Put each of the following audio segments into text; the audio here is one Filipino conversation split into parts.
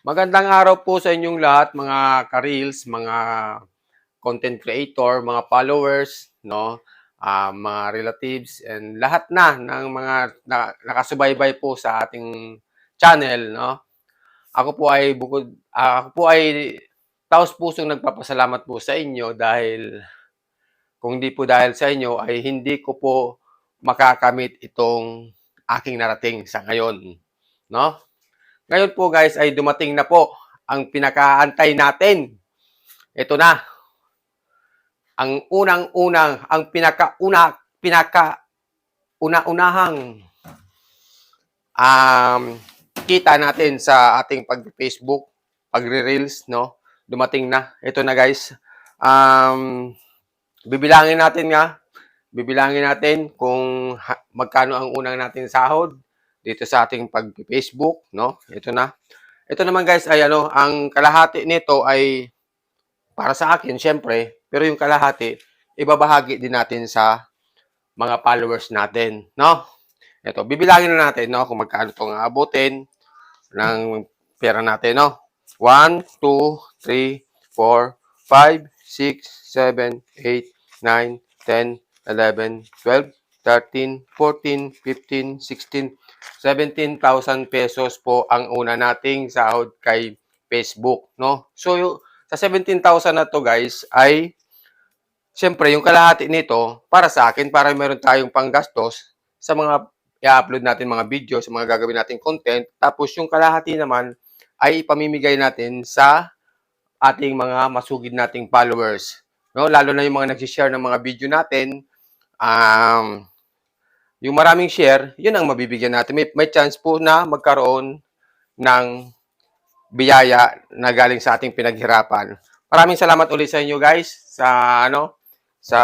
Magandang araw po sa inyong lahat, mga ka-reels, mga content creator, mga followers, no? ah, mga relatives, and lahat na ng mga na, nakasubaybay po sa ating channel, no? Ako po ay bukod, ah, ako po ay taos pusong nagpapasalamat po sa inyo dahil kung hindi po dahil sa inyo ay hindi ko po makakamit itong aking narating sa ngayon, no? Ngayon po guys ay dumating na po ang pinakaantay natin. Ito na. Ang unang-unang, ang pinakauna, pinaka una-unahang um, kita natin sa ating pag-Facebook, pagre-reels, no? Dumating na. Ito na guys. Um, bibilangin natin nga. Bibilangin natin kung magkano ang unang natin sahod dito sa ating pag-Facebook, no? Ito na. Ito naman guys ay ano, ang kalahati nito ay para sa akin syempre, pero yung kalahati ibabahagi din natin sa mga followers natin, no? Ito, bibilangin na natin, no, kung magkano itong aabutin ng pera natin, no? 1, 2, 3, 4, 5, 6, 7, 8, 9, 10, 11, 12, 13, 14, 15, 16, 17,000 pesos po ang una nating sahod kay Facebook, no? So, sa 17,000 na to guys ay Siyempre, yung kalahati nito, para sa akin, para meron tayong panggastos sa mga i-upload natin mga video, sa mga gagawin natin content. Tapos yung kalahati naman ay ipamimigay natin sa ating mga masugid nating followers. No? Lalo na yung mga nag-share ng mga video natin. Um, yung maraming share, yun ang mabibigyan natin. May, may chance po na magkaroon ng biyaya na galing sa ating pinaghirapan. Maraming salamat ulit sa inyo guys sa ano sa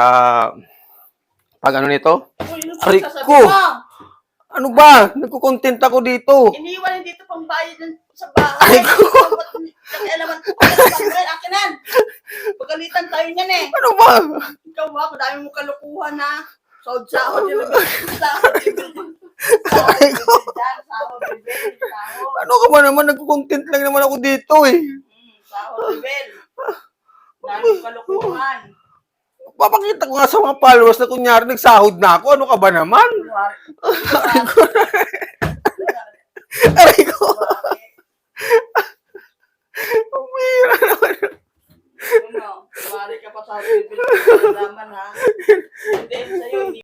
pag ano nito. Sasabihin ko! Ano ba? Nagko-content ako dito. Iniwan dito pang bayad sa bahay. Aray ko! Ang alaman ko pala sa panggal, akinan. Pagalitan tayo niyan eh. Ano ba? Ba, madami mong kalukuhan yung sahod Aray ko! Sahod, bibel. Sahod. Ano ka ba naman? Nagko-content lang naman ako dito eh. Hmm, Sahod, bibel. Dami mong kalukuhan. Papakita ko nga sa mga followers na kunyari nagsahod na ako. Ano ka ba naman? Aray ko! Nagkunwari ka pa sa akin. Nalaman ha. Hindi, sa'yo.